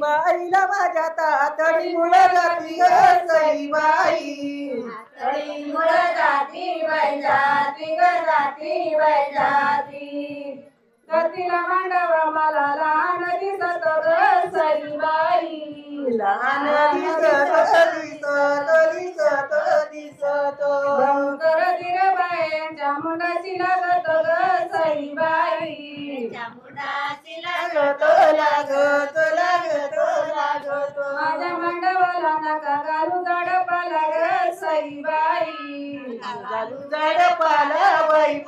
बाईला माझ्या तातडी मुळे जाती सई बाई. मुळ जाती वय जाती ग जाती वय जाती. गतीला मांडव मला लहान दिसत सई बाई. लहान दिसत दिसत दिसत दिसत मुंडाची लागत लागत लागत लागत लागत. माझ्या मांडवाला नका घालू झाडपाला ग सई बाई झाडू झाड पाला बाई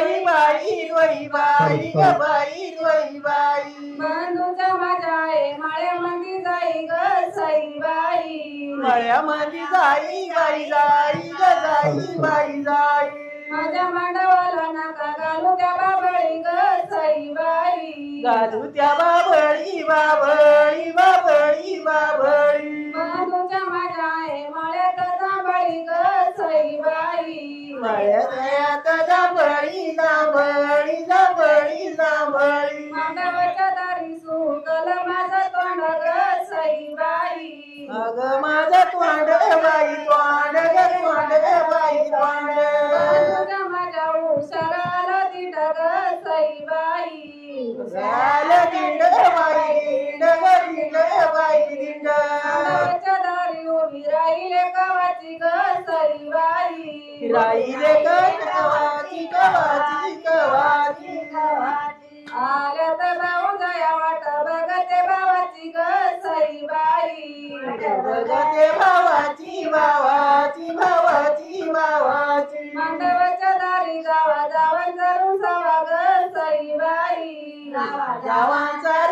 रोई बाई रोई बाई ग बाई रोई बाई. बंधूचा माझ्या माळ्यामध्ये जाई ग सई बाई. मळ्यामध्ये जाई बाई जाई ग जाई बाई. जांभळी मांडवाच्या दारी सुकल माझं तोंड ग सई बाई अग माझं तोंड बाई तोंड ग तोंड बाई तोंड. बंधूच्या माझ्या उशाराला दिड ग सई बाई झालं दिंड बाई दिंड ग दिंड बाई दिंड. मांडवाच्या दारी उभी राहिले कवाची ग सई बाई राहिले ग बघते भावाची भावाची भावाची भावाची. मांडवाच्या दारी जावं जरून सवा ग सई बाई गावांचा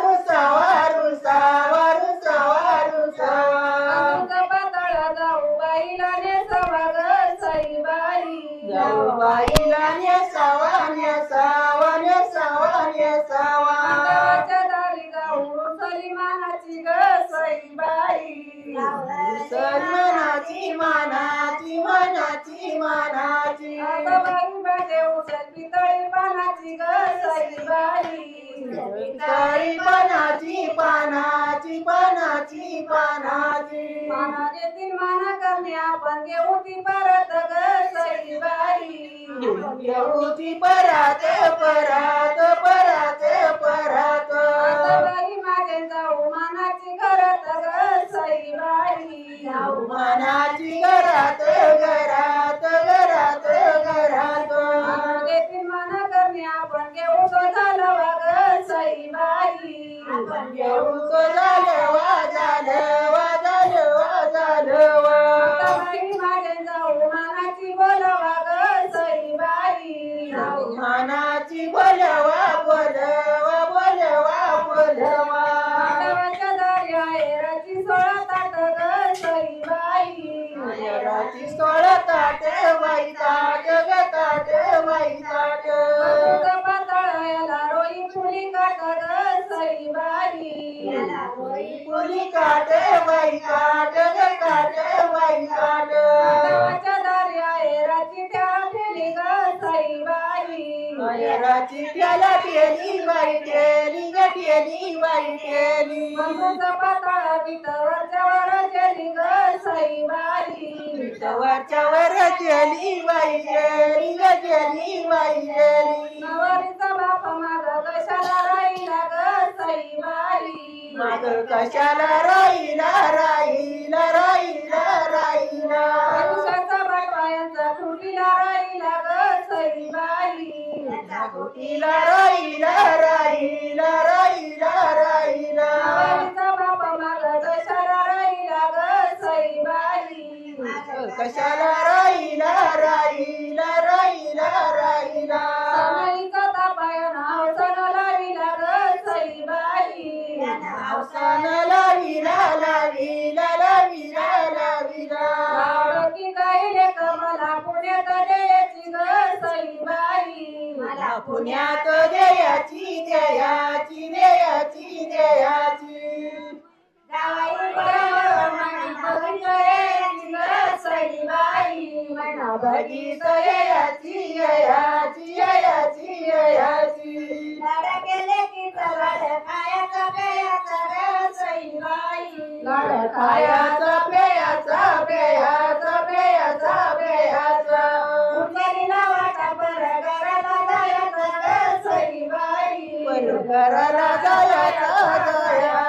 पुली काट बाई काट ग काट बाई काट मांडवाच्या दारी आहे रची ठ्या ठेली ग सई बाई मायराची त्याला टेली बाई टेली ग टेली बाई टेली तुझं पातळ वर जेली ग सई बाई वरच्या वर बाई जेली ग बाई नवरीचा बाप माझा कशाला राहिला? सई बाई माग कशाला राहिला राहिला राहिला राहिला? आयुष्याचा बायबायांचा फुटीला राहिला ग सई बाई तिला राहिला राहिला राहिला राहिला. नवरीचा बाप माझा कशाला राहिला ग सई बाई कशाला राहिला राहिला Yachi, Yachi, Yachi, Yachi. Dai ba mana bagi soye, na sai bai mana bagi soye, Yachi, Yachi, Yachi, Yachi. Ladakele ki tabad kaya tabe tabe sai bai. Ladakaya Goiânia, Goiânia.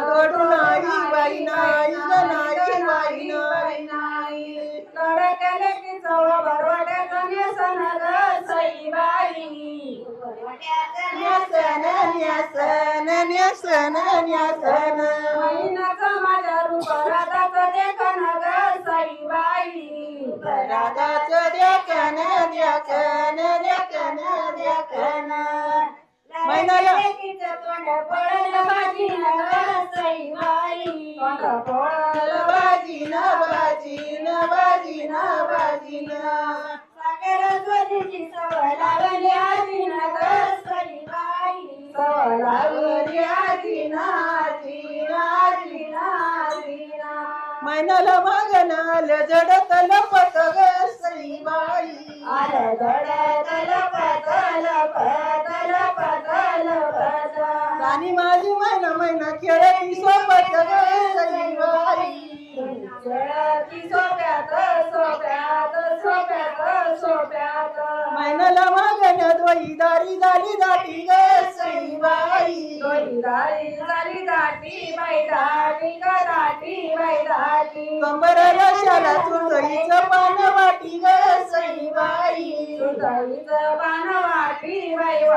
तोडू नाही बाई नाही नाही बाई नाही नाही लाड केले की चव बरवट्याचं नेसन ग सईबाई न्यासन न्यासन न्यासन न्यासन महिनाचा माझ्या रूपराधाचं देखण ग सईबाई राधाचं द्याकन द्याकन महिन्याला. पडलं बाजी न बाजी न बाजी न बाजी न सागर ज्वारीची सवय लागली आजी न ग सईबाई सवय लागली आजी ना आजी ना आजी ना आजी ना मैनाला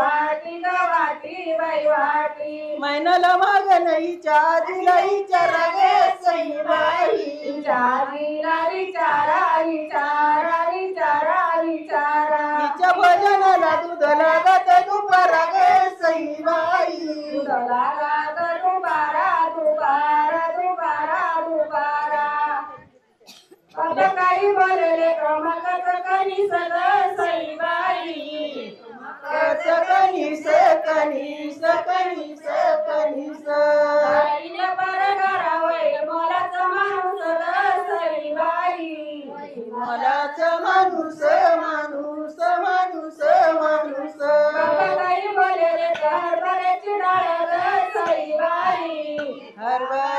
वाटी वाटी बाई वाटी. मैनाला मागणईच्या दिला विचारा ग सईबाई विचारीला विचारा विचारा विचारा विचारा तिच्या भजनाला दूध लागत दुपारा ग सईबाई तुला राग दुबारा दुबारा दुबारा दुबारा आता काही बोलले क्रमांकाच ग सईबाई कच कणीस कणीस कणीस आईने पर करावय मलाच माणूस ग सईबाई मलाच माणूस माणूस माणूस माणूस. काही बोलले तर बऱ्याची डाळ ग सईबाई हरभऱ्याची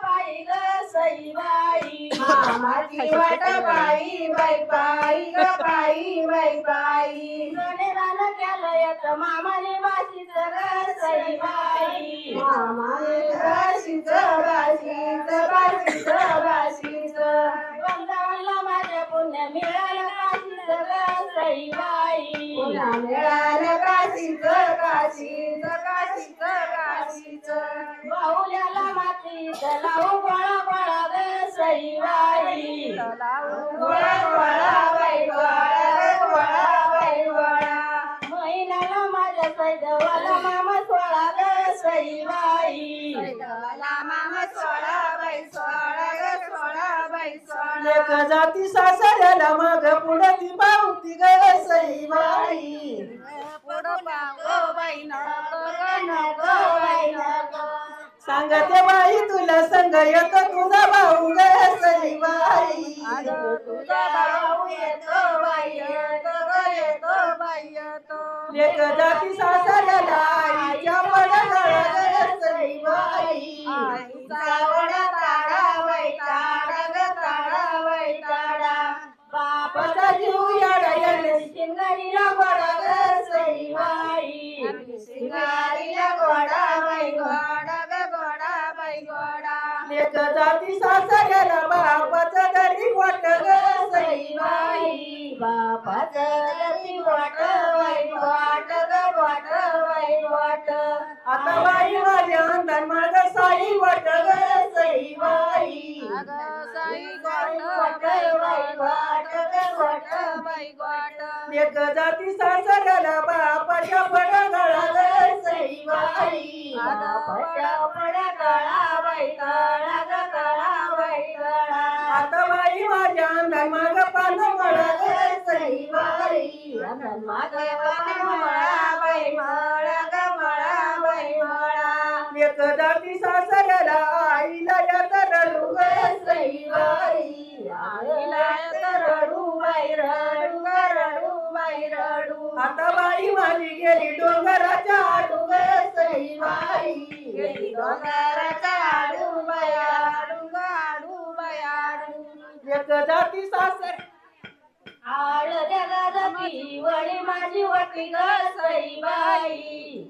ग सईबाई मामाची वाट पायी बाई? पायी ग पायी बाई पायी बलिदान केलं येत मामाने वाशीच ग सईबाई मामाने बाशीच बाशीच बाशीच बाशीच वंदावला माझ्या पुण्य मिळालं काशीच ग सईबाई पुन्हा मिळालं जाती सासऱ्याला मग पुढे ती पावती ग पाव बाई बाई सांगते बाई तुला संग येतो तुझा भाऊ ग सईबाई अगं तुझा भाऊ येतो बाई येतो ग येतो बाई येतो. जाती सासऱ्याला लेक जाती सासऱ्याला बापाच्या पडगळ ग सईबाई बापाच्या पड्या काळा बाई काळा ग काळा बाई काळा. आता बाई माझ्या अंधन माग पान मळ ग सईबाई माग मळा बाई मळा ग मळा बाई मळा. लेक जाती सासऱ्याला आईला यात रडू ग सईबाई आईला आता बाई माझी गेली डोंगराच्या आडू ग सईबाई गेली डोंगराच्या बाई बाई आडू लेक जाती सासर. वडी माझी वटी ग सईबाई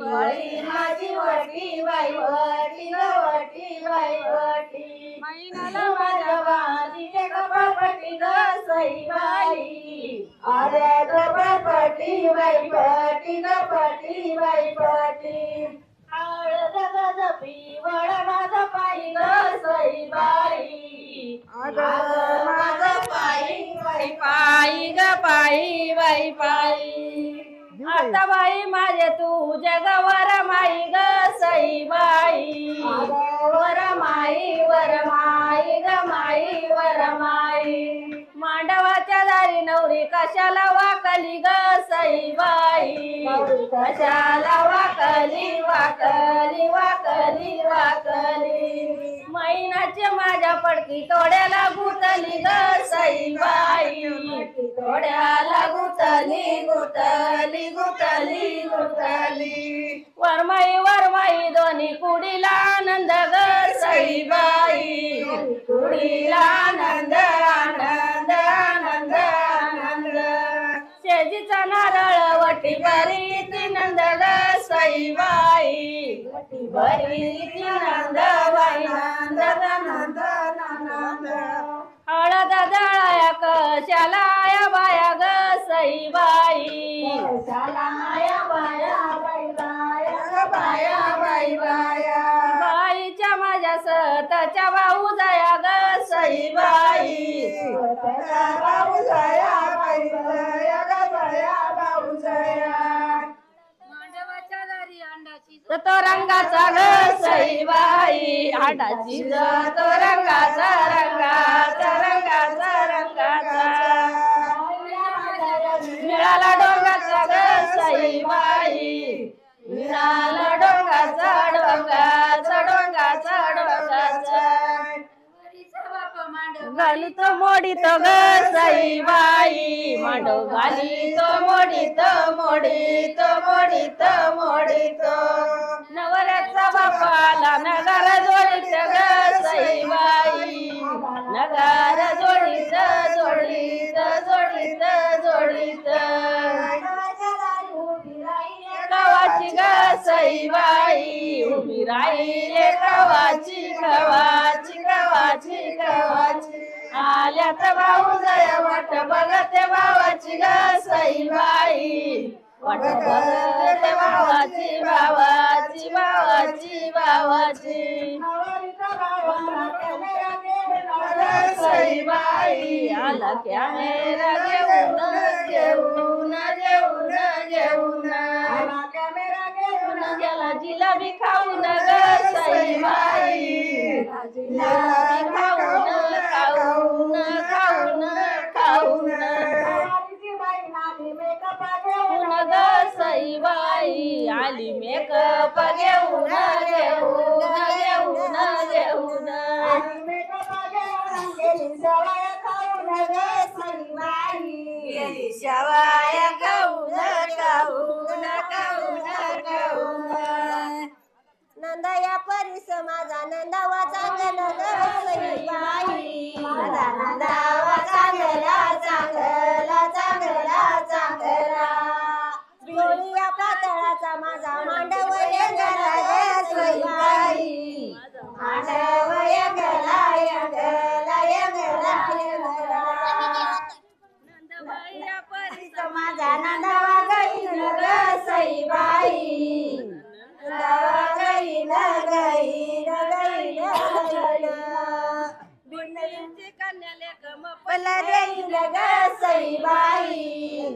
वडी माझी वटी बाई वटी वटी बाई वटी महिन्याला माझ्या बाजीचे कपापटी ग सईबाई अरे कपापटी बाई पटी ग पटी बाई पटी आड जगाची वड माझा पायी ग सईबाई अगं माझा पायी बाई पायी ग पायी बाई पायी. आता बाई माझे तू जगवर माई ग सई बाई. वर माई वर माई ग माई वर माई. मांडवाच्या दारी नवरी कशाला वाकली ग सई बाई? कशाला वाकली वाकली वाकली वाकली? मैनाचे माझ्या पडकी तोड्याला गुतली ग सई बाई. तोड्याला गुतली गुतली गुतली गुतली. वरमाई वरमाई दोन्ही कुडीला आनंद ग सई बाई कुडीला आनंद आनंद. शेजीचा नारळ वटी बरी ती नंद ग सई बाई. बरी ती नंद बाई नंद नंद नंद. हळद दळाया कशाला या बाया ग सई बाई बाईच्या माझ्या सतच्या भाऊ जाया ग सई बाई. तो रंगाचा ग सई बाई. तो रंगाचा रंगाचा रंगाचा रंगाचा. मिळाला डोंगाचा ग सई बाई. मिळाला डोंगाचा डोंगाचा डोंगाचा डोंगाचा. तो मोडी तो ग सई बाई. मांडो घाली तो मोडी तो मोडी तो मोडी तो नगर जोडीत ग सईबाई. नगर जोडीत जोडीत जोडीत जोडीत कवाची ग सई उभी राहिले कवाची कवाची कवाची कवाची. आल्यात भाऊ जय वाट बघते भावाची ग सई बाई वाट बघते भावाची भावाची भावाची भावाची सई बाई आला कॅमेरा घेऊन घेऊन घेऊन घेऊन घेऊन गेला जिलाबी खाऊन ग सई बाई जिलाबी खाऊन ग सई बाई ग सईबाई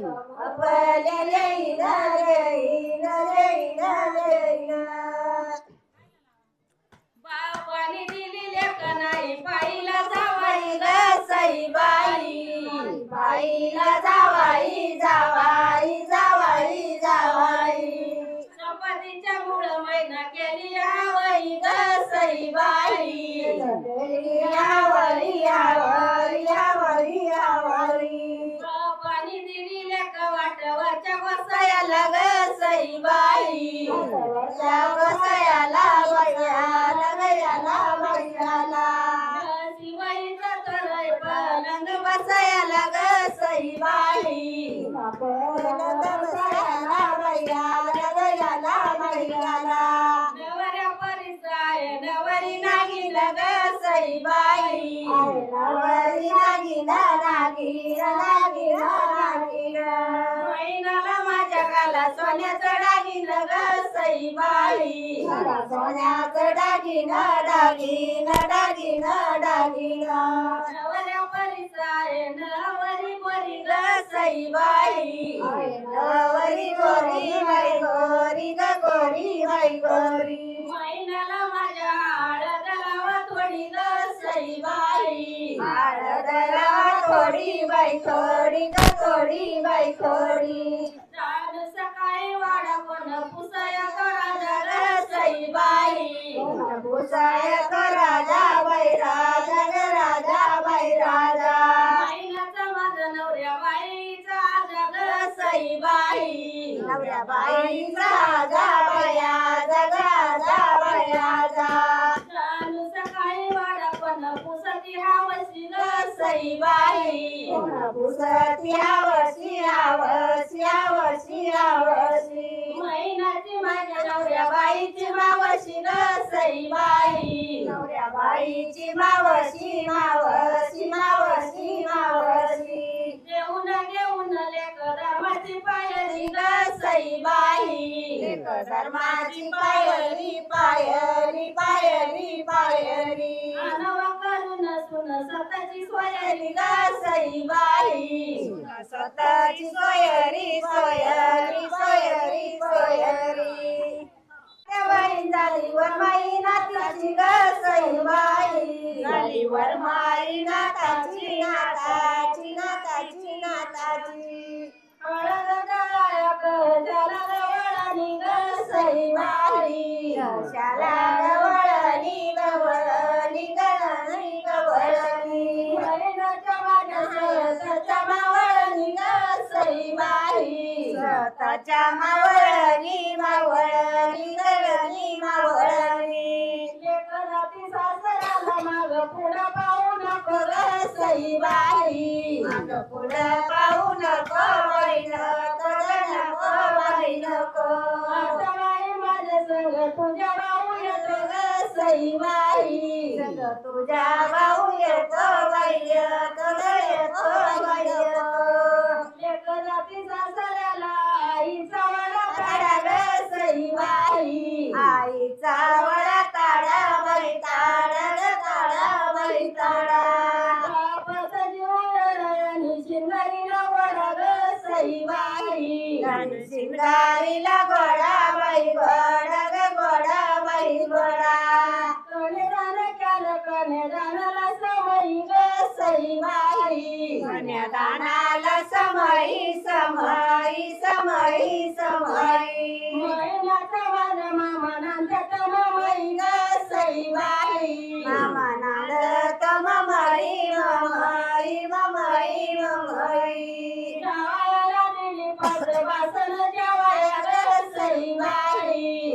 पल देईन देईन देईन देईन बापाने दिली बाईला जावाई जावाई बाईला जावाई जावाई. जावाई जावाई मुळ केली आवई ग सईबाई सयाला ग सईबाई सयाला बयाला गयाला बयाला शिवाईचा करय पलंग बसायला ग सईबाई बसायला बयाला गयाला बयाला नवऱ्या परिसाय नवरी नागिन ग सईबाई नवरी नागिन नागिन नागिन बाई. बाई सोन्याचं दागिना दागिना दागिना दागिना. नवऱ्या परिसाय नवरी बरी ग सई बाई. नवरी गोरी बाई गोरी ग गोरी बाई गोरी थोडी बाई थोडी ग थोडी बाई थोडी जाण सकाळी वाडा पण पुसाया करा ग जग सईबाई भुसाय ग राजा बाई राजा राजा बाई राजा. मैनाचा माझा नवऱ्या बाईचा जग ग सईबाई नवऱ्या बाईचा जा बया जगा जा बया जा पुसती हावशी ग सईबाई पुसती यावशी यावशी यावशी यावशी मैनाची माझ्या नवऱ्या बाईची मावशी ग सईबाई नवऱ्या बाईची मावशी मावशी मावशी मावशी. जेवून घेऊन लेक धर्माची पायरी ग सईबाई धर्माची पायरी पायरी पायरी पायरी. मानवा सुन सुन स्वतःची सोयरी ग सईबाई स्वतःची सोयरी सोयरी सोयरी सोयरी. बाई झाली वरमाई नाताची ग सईबाई झाली वरमाई नाताची नाताची नाताची नाताची हळद गळाया कजाला गवळणी ग सईबाई शाला स्वतःच्या मावळणी मावळणी गवळणी मावळणी. लेकराती सासऱ्याला माग पुढं पाहू नको ग सईबाई माग पुढं पाहू नको बाई नको नको बाई नको. संग तुझ्या भाऊ येतो ग सईबाई संग तुझ्या भाऊ येतो बाई येतो.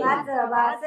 वाच वाच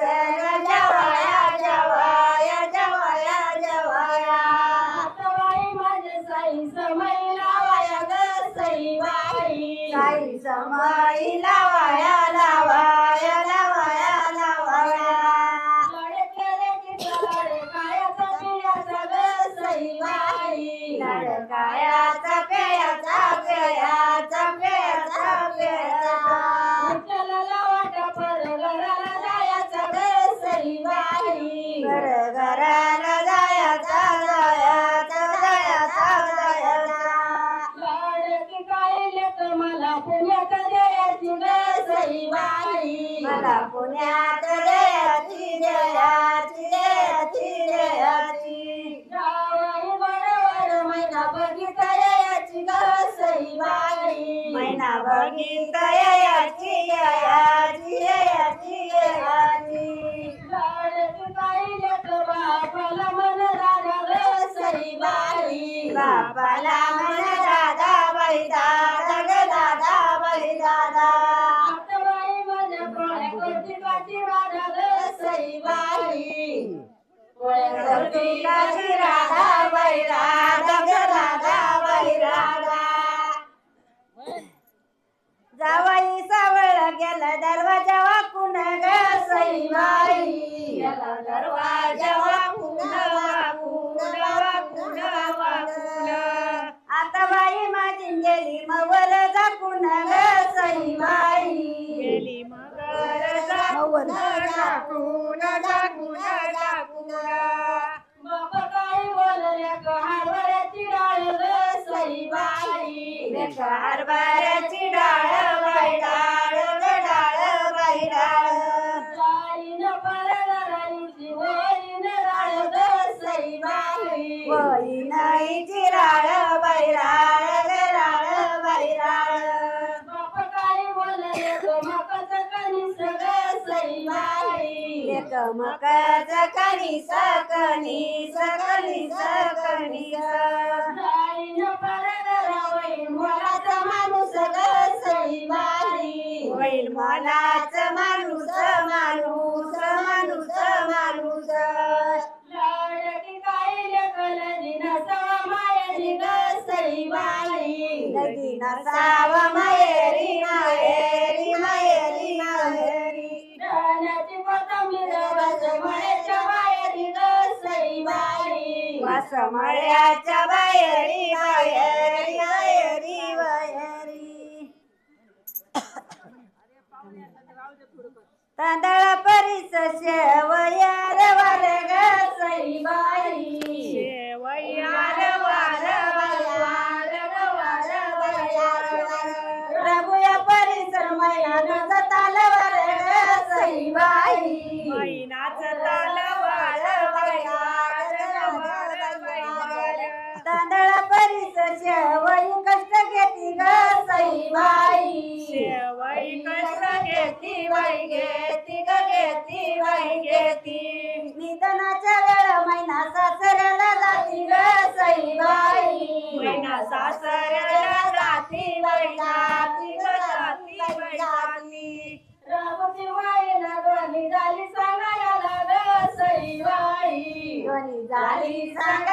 मला पुण्यात जावाई सावळ गेला दरवाजा वाकून ग सईबाई गेला दरवाजा वाकून वाकून वाकून वाकून. आता बाई माझी गेली मवर झाकून ग सईबाई गेली मगर बाप काय ग सईबाई डाळ कणीस कणीस सकनी सकनी परगरावई मोराचा माणूस गई बाई होईल मनाच माणूस माणूस माणूस माणूस लाडकी काय लेकल नदी नसाव मायरी माये सईबाई वास मळ्याच्या बाहेरी बाहेरी बाहेरी बाहेरी तांदळा परीस शेवयार वार ग सईबाई शेवयार वार वार वार वार रघुया परिसर मैदानाचा तालवार ग सईबाई बाई घेती ग घेती बाई घेती निधनाच्या वेळ महिना सासऱ्याला जाती ग सईबाई. महिना सासऱ्याला जाती बाई जाती ग जाती बाई जाती रामची वाईला दोन्ही झाली सांगायला ग सईबाई. झाली सांगायला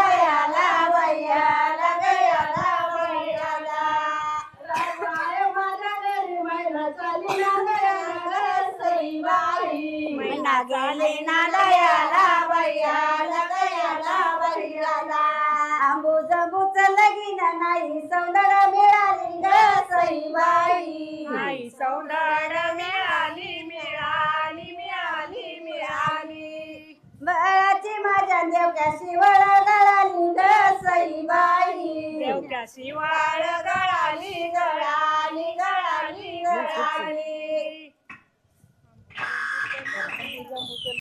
बाई सौंदरा मिळाली ग सईबाई आई सौंदर मिळाली मिळाली मिळाली मिळाली. बळाची माझ्या देवक्या शिवळ गळाली ग सईबाई देवक्या शिवाळ गळाली गळाली गळाली गळाली.